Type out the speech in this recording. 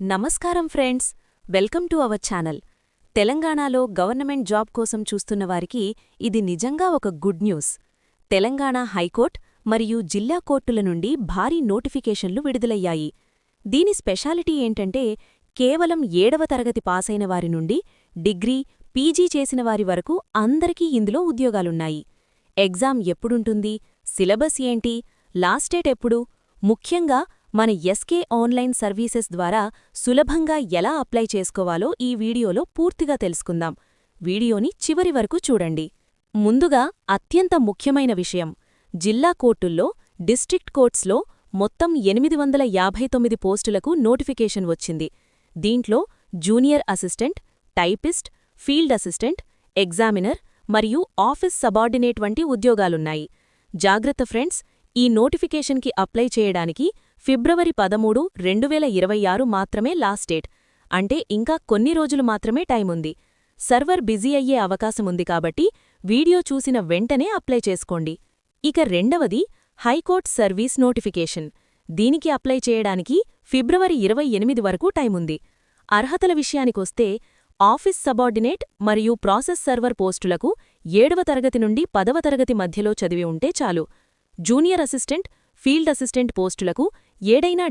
నమస్కారం friends. Welcome to our channel. తెలంగాణలో government job కోసం చూస్తున్న వారికి ఇది నిజంగా ఒక గుడ్ న్యూస్. తెలంగాణ హైకోర్ట్ మరియు జిల్లా కోర్టుల నుండి భారీ నోటిఫికేషన్లు విడుదలయ్యాయి. దీని స్పెషాలిటీ ఏంటంటే కేవలం ఏడవ తరగతి పాసైన వారి నుండి డిగ్రీ పీజీ చేసిన వారి వరకు అందరికీ ఇందులో ఉద్యోగాలున్నాయి. ఎగ్జామ్ ఎప్పుడుంటుంది? సిలబస్ ఏంటి? లాస్ట్ డేట్ ఎప్పుడు? ముఖ్యంగా మన ఎస్కే ఆన్లైన్ సర్వీసెస్ ద్వారా సులభంగా ఎలా అప్లై చేసుకోవాలో ఈ వీడియోలో పూర్తిగా తెలుసుకుందాం. వీడియోని చివరి వరకు చూడండి. ముందుగా అత్యంత ముఖ్యమైన విషయం. జిల్లా కోర్టుల్లో డిస్ట్రిక్ట్ కోర్ట్స్లో మొత్తం ఎనిమిది వందల యాభై తొమ్మిది పోస్టులకు నోటిఫికేషన్ వచ్చింది. దీంట్లో junior assistant typist field assistant examiner మరియు ఆఫీస్ సబార్డినేట్ వంటి ఉద్యోగాలున్నాయి. జాగ్రత్త ఫ్రెండ్స్ ఈ నోటిఫికేషన్కి అప్లై చేయడానికి ఫిబ్రవరి పదమూడు రెండు వేల ఇరవై ఆరు మాత్రమే లాస్ట్ డేట్. అంటే ఇంకా కొన్ని రోజులు మాత్రమే టైం ఉంది. సర్వర్ బిజీ అయ్యే అవకాశముంది కాబట్టి వీడియో చూసిన వెంటనే అప్లై చేసుకోండి. ఇక రెండవది హైకోర్ట్ సర్వీస్ నోటిఫికేషన్. దీనికి అప్లై చేయడానికి ఫిబ్రవరి ఇరవై ఎనిమిది వరకు టైముంది అర్హతల విషయానికొస్తే ఆఫీస్ సబార్డినేట్ మరియు ప్రాసెస్ సర్వర్ పోస్టులకు ఏడవ తరగతి నుండి పదవ తరగతి మధ్యలో చదివి ఉంటే చాలు. జూనియర్ అసిస్టెంట్ ఫీల్డ్ అసిస్టెంట్ పోస్టులకు ఏడైనా